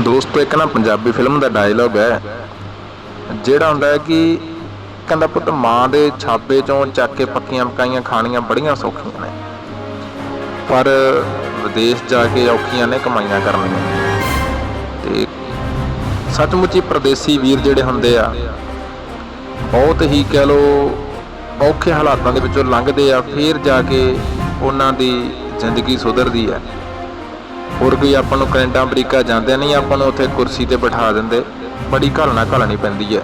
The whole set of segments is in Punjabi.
ਦੋਸਤੋ, ਇੱਕ ਨਾ ਪੰਜਾਬੀ ਫਿਲਮ ਦਾ ਡਾਇਲੌਗ ਹੈ, ਜਿਹੜਾ ਹੁੰਦਾ ਹੈ ਕਿ ਕਹਿੰਦਾ ਪੁੱਤ ਮਾਂ ਦੇ ਛਾਪੇ ਚੋਂ ਚੱਕ ਕੇ ਪੱਕੀਆਂ ਪਕਾਈਆਂ ਖਾਣੀਆਂ ਬੜੀਆਂ ਸੌਖੀਆਂ ਨੇ। ਪਰ ਵਿਦੇਸ਼ ਜਾ ਕੇ ਔਖੀਆਂ ਨੇ, ਕਮਾਈਆਂ ਕਰਨੀਆਂ ਤੇ ਸੱਚਮੁੱਚ ਹੀ ਪਰਦੇਸੀ ਵੀਰ ਜਿਹੜੇ ਹੁੰਦੇ ਆ, ਬਹੁਤ ਹੀ ਕਹਿ ਲੋ ਔਖੇ ਹਾਲਾਤਾਂ ਦੇ ਵਿੱਚੋਂ ਲੰਘਦੇ ਆ, ਫਿਰ ਜਾ ਕੇ ਉਹਨਾਂ ਦੀ ਜ਼ਿੰਦਗੀ ਸੁਧਰਦੀ ਹੈ। ਹੋਰ ਕੋਈ ਆਪਾਂ ਨੂੰ ਕੈਨੇਡਾ ਅਮਰੀਕਾ ਜਾਂਦੇ ਨਹੀਂ, ਆਪਾਂ ਨੂੰ ਉੱਥੇ ਕੁਰਸੀ ਤੇ ਬਿਠਾ ਦਿੰਦੇ। ਬੜੀ ਘਾਲਣਾ ਘਾਲਣੀ ਪੈਂਦੀ ਹੈ।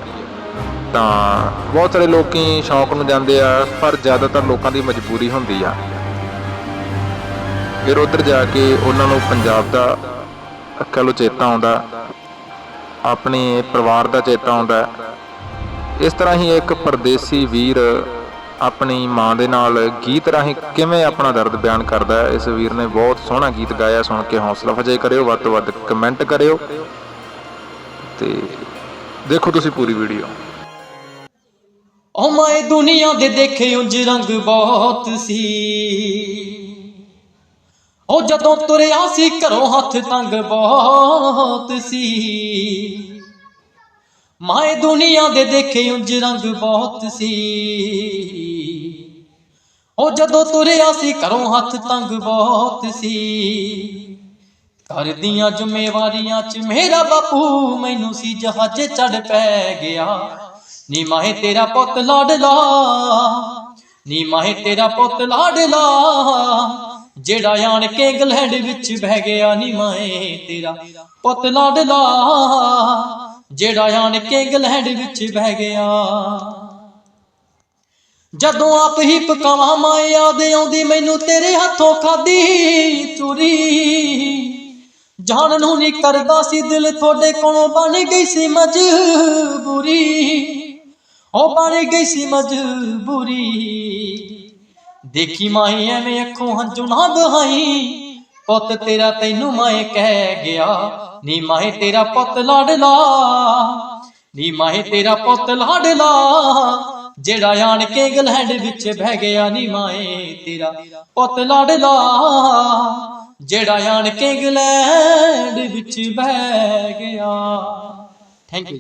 ਤਾਂ ਬਹੁਤ ਸਾਰੇ ਲੋਕੀ ਸ਼ੌਂਕ ਨੂੰ ਜਾਂਦੇ ਆ, ਪਰ ਜ਼ਿਆਦਾਤਰ ਲੋਕਾਂ ਦੀ ਮਜਬੂਰੀ ਹੁੰਦੀ ਆ। ਫਿਰ ਉੱਧਰ ਜਾ ਕੇ ਉਹਨਾਂ ਨੂੰ ਪੰਜਾਬ ਦਾ ਕਹਿ ਲਓ ਚੇਤਾ ਆਉਂਦਾ, ਆਪਣੇ ਪਰਿਵਾਰ ਦਾ ਚੇਤਾ ਆਉਂਦਾ। ਇਸ ਤਰ੍ਹਾਂ ਹੀ ਇੱਕ ਪਰਦੇਸੀ ਵੀਰ ਆਪਣੀ ਮਾਂ ਦੇ ਨਾਲ ਗੀਤ ਰਾਹੀਂ ਕਿਵੇਂ ਆਪਣਾ ਦਰਦ ਬਿਆਨ ਕਰਦਾ ਹੈ, ਇਸ ਵੀਰ ਨੇ ਬਹੁਤ ਸੋਹਣਾ ਗੀਤ ਗਾਇਆ, ਸੁਣ ਕੇ ਹੌਸਲਾ ਫਜਾਈ ਕਰਿਓ, ਵੱਧ ਤੋਂ ਵੱਧ ਕਮੈਂਟ ਕਰਿਓ। ਤੇ ਦੇਖੋ ਤੁਸੀਂ ਪੂਰੀ ਵੀਡੀਓ। ਓ ਮੈਂ ਦੁਨੀਆ ਦੇ ਦੇਖੇ ਉਂਝ ਰੰਗ ਬਹੁਤ ਸੀ। ਓ ਜਦੋਂ ਤੁਰਿਆ ਸੀ ਘਰੋਂ ਹੱਥ ਤੰਗ ਬਹੁਤ ਸੀ। ਮਾਏ ਦੁਨੀਆ ਦੇ ਦੇਖੇ ਉਂਝ ਰੰਗ ਬਹੁਤ ਸੀ। ਉਹ ਜਦੋਂ ਤੁਰਿਆ ਸੀ ਘਰੋਂ ਹੱਥ ਤੰਗ ਬਹੁਤ ਸੀ। ਘਰ ਦੀਆਂ ਜ਼ਿੰਮੇਵਾਰੀਆਂ 'ਚ ਮੇਰਾ ਬਾਪੂ ਮੈਨੂੰ ਸੀ ਜਹਾਜ਼ੇ ਚੜ ਪੈ ਗਿਆ। ਨੀ ਮਾਹੇ ਤੇਰਾ ਪੁੱਤ ਲਾਡਲਾ ਨੀ ਮਾਹੇ ਤੇਰਾ ਪੁੱਤ ਲਾਡਲਾ ਜਿਹੜਾ ਆਣ ਕੇ ਇੰਗਲੈਂਡ ਵਿੱਚ ਬਹਿ ਗਿਆ, ਨੀ ਮਾਹੇ ਤੇਰਾ ਪੁੱਤ ਲਾਡਲਾ ਜਿਹੜਾ ਆਣ ਕੇ ਇੰਗਲੈਂਡ ਵਿੱਚ ਬਹਿ ਗਿਆ। ਜਦੋਂ ਆਪ ਹੀ ਪਕਾਵਾਂ ਮਾਂ ਯਾਦ ਆਉਂਦੀ ਮੈਨੂੰ ਤੇਰੇ ਹੱਥੋਂ ਖਾਦੀ ਚੋਰੀ। ਜਾਣ ਨੂੰ ਨਹੀਂ ਕਰਦਾ ਸੀ ਦਿਲ, ਤੁਹਾਡੇ ਕੋਲੋਂ ਬਣ ਗਈ ਸੀ ਮਜਬੂਰੀ। ਉਹ ਬਣ ਗਈ ਸੀ ਮਜਬੂਰੀ। ਦੇਖੀ ਮਾਈ, ਐਵੇਂ ਅੱਖੋਂ ਹੰਝੂ ਨਾ ਬਹਾਈ ਪੁੱਤ ਤੇਰਾ ਤੈਨੂੰ ਮਾਏ ਕਹਿ ਗਿਆ, ਨੀ ਮਾਏ ਤੇਰਾ ਪੁੱਤ ਲਾਡਲਾ ਨੀ ਮਾਏ ਤੇਰਾ ਪੁੱਤ ਲਾਡਲਾ ਜਿਹੜਾ ਆਣ ਕੇ ਗਲੈਂਡ ਵਿੱਚ ਬਹਿ ਗਿਆ, ਨੀ ਮਾਏ ਤੇਰਾ ਪੁੱਤ ਲਾਡਲਾ ਜਿਹੜਾ ਆਣ ਕੇ ਗਲੈਂਡ ਵਿੱਚ ਬਹਿ ਗਿਆ। Thank you